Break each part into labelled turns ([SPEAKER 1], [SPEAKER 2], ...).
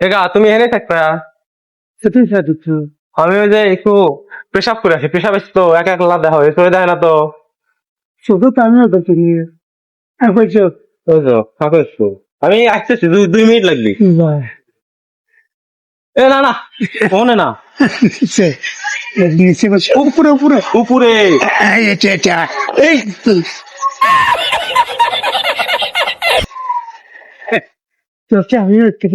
[SPEAKER 1] এগা তুমি এনে থাকবা? আমি ওই যে একটু পেশাব করে আসি পেশাব এসে তো এক এক লাভ দেখা হয় চলে দেয় না তো।
[SPEAKER 2] শুধু তো আমিও এখন
[SPEAKER 1] তো একটু আমি আসতেছি দুই দুই মিনিট লাগবে। এ না না ফোনে না।
[SPEAKER 2] নিচে বসে। উপরে উপরে
[SPEAKER 1] উপরে।
[SPEAKER 2] এই তোকে আমিও একটু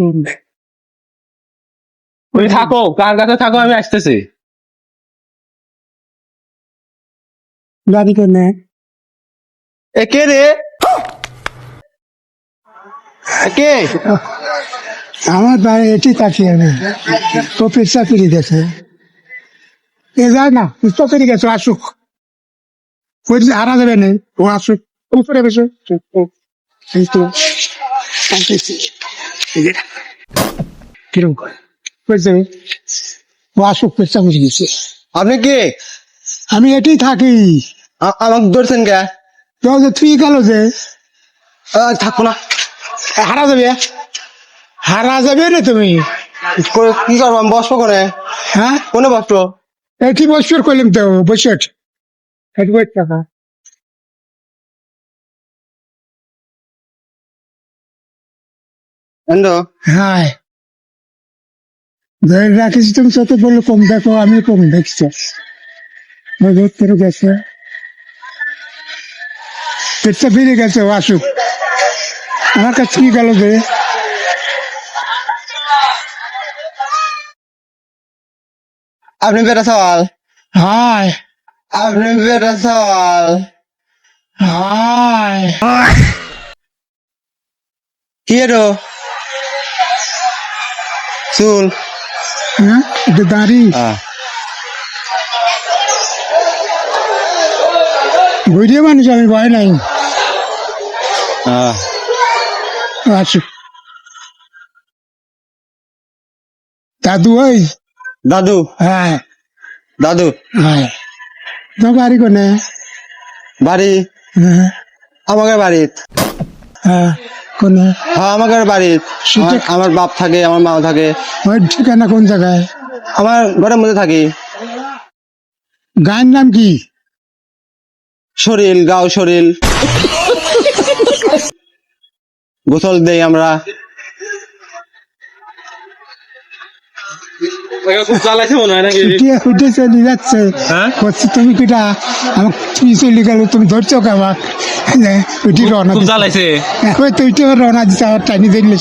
[SPEAKER 1] তুমি থাকো কার কাছে থাকো আমি আসতেছি।
[SPEAKER 2] গাড়ি
[SPEAKER 1] এ কে রে? কে?
[SPEAKER 2] আমার বাড়ি এটি তাকিয়ে আমি তো পেশা ফিরে গেছে। এ যায় না তো ফিরে গেছে আসুক। ওই হারা যাবে না ও আসুক। উপরে বসে। কিরম করে? বুঝতে ও আসুক পেশা ফিরে গেছে।
[SPEAKER 1] আপনি কে?
[SPEAKER 2] আমি এটি থাকি।
[SPEAKER 1] আমাকে ধরছেন কে?
[SPEAKER 2] তো যে তুই গেল যে?
[SPEAKER 1] আ, থাকব না।
[SPEAKER 2] হারা যাবে? হারা যাবে না তুমি।
[SPEAKER 1] কি করব? আমি বসবো কোনে
[SPEAKER 2] হ্যাঁ?
[SPEAKER 1] কোনে বসবো?
[SPEAKER 2] এটি বসর করলাম তো বসে এটি। বসে টাকা হ্যাঁ। ধরে রাখিস তুমি যত বলল কম দেখো আমি কম দেখছি। ধরতে গেছে। পেটটা বেড়ে গেছে ও আসুক। আমার কাছে কি গেল যে?
[SPEAKER 1] আপনি বেটা সওয়াল?
[SPEAKER 2] হায়।
[SPEAKER 1] আপনি বেটা সওয়াল?
[SPEAKER 2] হায়।
[SPEAKER 1] কি এরো চুল।
[SPEAKER 2] এটা দাঁড়ি। বুঝিয়ে মানুষ আমি ভয় নাই। আসুক দাদু ওই?
[SPEAKER 1] দাদু?
[SPEAKER 2] হ্যাঁ।
[SPEAKER 1] দাদু?
[SPEAKER 2] হ্যাঁ। তো বাড়ি কোনে?
[SPEAKER 1] বাড়ি?
[SPEAKER 2] হ্যাঁ।
[SPEAKER 1] আমাকে বাড়ি
[SPEAKER 2] হ্যাঁ। কোনে
[SPEAKER 1] হ্যাঁ আমাকে বাড়ি। আমার বাপ থাকে আমার মা থাকে।
[SPEAKER 2] ওই ঠিকানা কোন জায়গায়?
[SPEAKER 1] আমার ঘরের মধ্যে থাকি।
[SPEAKER 2] গায়ের নাম কি?
[SPEAKER 1] শরীর গাও শরীর গোসল দেই আমরা। খুব চালাইছে মনে হয় নাকি?
[SPEAKER 2] উঠে উঠে চলে যাচ্ছে।
[SPEAKER 1] হ্যাঁ?
[SPEAKER 2] বলছি তুমি কিটা আমার তুমি চলে গেল তুমি ধরছো কে আমার উঠি রওনা
[SPEAKER 1] খুব। চালাইছে
[SPEAKER 2] এখন তো উঠে রওনা দিচ্ছে দেখলে